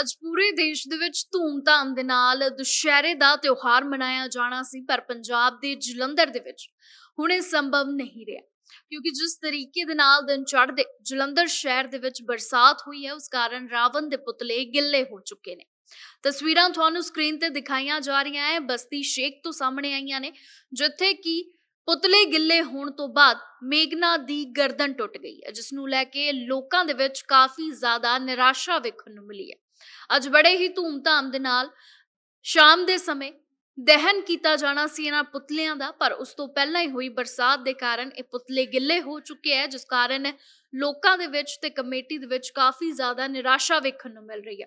ਅੱਜ ਪੂਰੇ ਦੇਸ਼ ਦੇ ਵਿੱਚ ਧੂਮ ਧਾਮ ਦੇ ਨਾਲ ਦੁਸ਼ਹਿਰੇ ਦਾ ਤਿਉਹਾਰ ਮਨਾਇਆ ਜਾਣਾ ਸੀ, ਪਰ ਪੰਜਾਬ ਦੇ ਜਲੰਧਰ ਦੇ ਵਿੱਚ ਹੁਣ ਇਹ ਸੰਭਵ ਨਹੀਂ ਰਿਹਾ। ਕਿਉਂਕਿ ਜਿਸ ਤਰੀਕੇ ਦੇ ਨਾਲ ਦਿਨ ਚੜ੍ਹਦੇ, ਜਲੰਧਰ ਸ਼ਹਿਰ ਦੇ ਵਿੱਚ ਬਰਸਾਤ ਹੋਈ ਹੈ, ਉਸ ਕਾਰਨ ਰਾਵਣ ਦੇ ਪੁਤਲੇ ਗਿੱਲੇ ਹੋ ਚੁੱਕੇ ਨੇ। ਤਸਵੀਰਾਂ ਤੁਹਾਨੂੰ ਸਕਰੀਨ ਤੇ ਦਿਖਾਈਆਂ ਜਾ ਰਹੀਆਂ ਹੈ ਬਸਤੀ ਸ਼ੇਖ ਤੋਂ ਸਾਹਮਣੇ ਆਈਆਂ ਨੇ, ਜਿੱਥੇ ਕਿ ਪੁਤਲੇ ਗਿੱਲੇ ਹੋਣ ਤੋਂ ਬਾਅਦ ਮੇਗਨਾ ਦੀ ਗਰਦਨ ਟੁੱਟ ਗਈ ਹੈ ਜਿਸ ਨੂੰ ਲੈ ਕੇ ਲੋਕਾਂ ਦੇ ਵਿੱਚ ਕਾਫੀ ਜ਼ਿਆਦਾ ਨਿਰਾਸ਼ਾ ਵੇਖਣ ਨੂੰ ਮਿਲੀ ਹੈ। ਅੱਜ ਬੜੇ ਹੀ ਧੂਮਧਾਮ ਦੇ ਨਾਲ ਸ਼ਾਮ ਦੇ ਸਮੇਂ ਦਹਨ ਕੀਤਾ ਜਾਣਾ ਸੀ ਇਹਨਾਂ ਪੁਤਲਿਆਂ ਦਾ, ਪਰ ਉਸ ਤੋਂ ਪਹਿਲਾਂ ਹੀ ਹੋਈ ਬਰਸਾਤ ਦੇ ਕਾਰਨ ਇਹ ਪੁਤਲੇ ਗਿੱਲੇ ਹੋ ਚੁੱਕੇ ਹੈ, ਜਿਸ ਕਾਰਨ ਲੋਕਾਂ ਦੇ ਵਿੱਚ ਤੇ ਕਮੇਟੀ ਦੇ ਵਿੱਚ ਕਾਫੀ ਜ਼ਿਆਦਾ ਨਿਰਾਸ਼ਾ ਵੇਖਣ ਨੂੰ ਮਿਲ ਰਹੀ ਹੈ।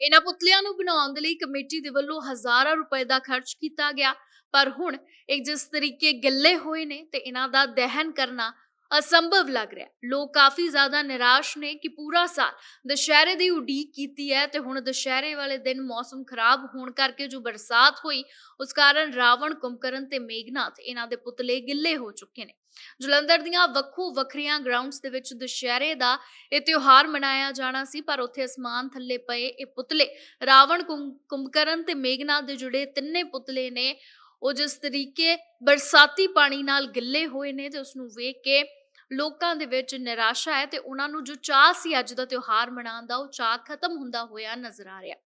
ਇਹਨਾਂ ਪੁਤਲਿਆਂ ਨੂੰ ਬਣਾਉਣ ਦੇ ਲਈ ਕਮੇਟੀ ਦੇ ਵੱਲੋਂ ਹਜ਼ਾਰਾਂ ਰੁਪਏ ਦਾ ਖਰਚ ਕੀਤਾ ਗਿਆ, ਪਰ ਹੁਣ ਇਹ ਜਿਸ ਤਰੀਕੇ ਗਿੱਲੇ ਹੋਏ ਨੇ ਤੇ ਇਹਨਾਂ ਦਾ ਦਹਨ ਕਰਨਾ ਅਸੰਭਵ ਲੱਗ ਰਿਹਾ। ਲੋਕ ਕਾਫੀ ਜ਼ਿਆਦਾ ਨਿਰਾਸ਼ ਨੇ ਕਿ ਪੂਰਾ ਸਾਲ ਦੁਸ਼ਹਿਰੇ ਦੀ ਉਡੀਕ ਕੀਤੀ ਹੈ ਤੇ ਹੁਣ ਦੁਸ਼ਹਿਰੇ ਵਾਲੇ ਦਿਨ ਮੌਸਮ ਖਰਾਬ ਹੋਣ ਕਰਕੇ ਜੋ ਬਰਸਾਤ ਹੋਈ, ਉਸ ਕਾਰਨ ਰਾਵਣ, ਕੁੰਭਕਰਨ ਤੇ ਮੇਘਨਾਥ ਇਹਨਾਂ ਦੇ ਪੁਤਲੇ ਗਿੱਲੇ ਹੋ ਚੁੱਕੇ ਨੇ। ਜਲੰਧਰ ਦੀਆਂ ਵੱਖੋ ਵੱਖਰੀਆਂ ਗਰਾਊਂਡਸ ਦੇ ਵਿੱਚ ਦੁਸ਼ਹਿਰੇ ਦਾ ਇਹ ਤਿਉਹਾਰ ਮਨਾਇਆ ਜਾਣਾ ਸੀ, ਪਰ ਉੱਥੇ ਅਸਮਾਨ ਥੱਲੇ ਪਏ ਇਹ ਪੁਤਲੇ ਰਾਵਣ ਕੁੰਭ- ਕੁੰਭਕਰਨ ਤੇ ਮੇਘਨਾਥ ਦੇ ਜੁੜੇ ਤਿੰਨੇ ਪੁਤਲੇ ਨੇ ਉਹ ਜਿਸ ਤਰੀਕੇ ਬਰਸਾਤੀ ਪਾਣੀ ਨਾਲ ਗਿੱਲੇ ਹੋਏ ਨੇ ਤੇ ਉਸ ਨੂੰ ਵੇਖ ਕੇ ਲੋਕਾਂ ਦੇ ਵਿੱਚ ਨਿਰਾਸ਼ਾ ਹੈ ਤੇ ਉਹਨਾਂ ਨੂੰ ਜੋ ਚਾਹ ਸੀ ਅੱਜ ਦਾ ਤਿਉਹਾਰ ਮਨਾਉਣ ਦਾ, ਉਹ ਚਾਹ ਖਤਮ ਹੁੰਦਾ ਹੋਇਆ ਨਜ਼ਰ ਆ ਰਿਹਾ।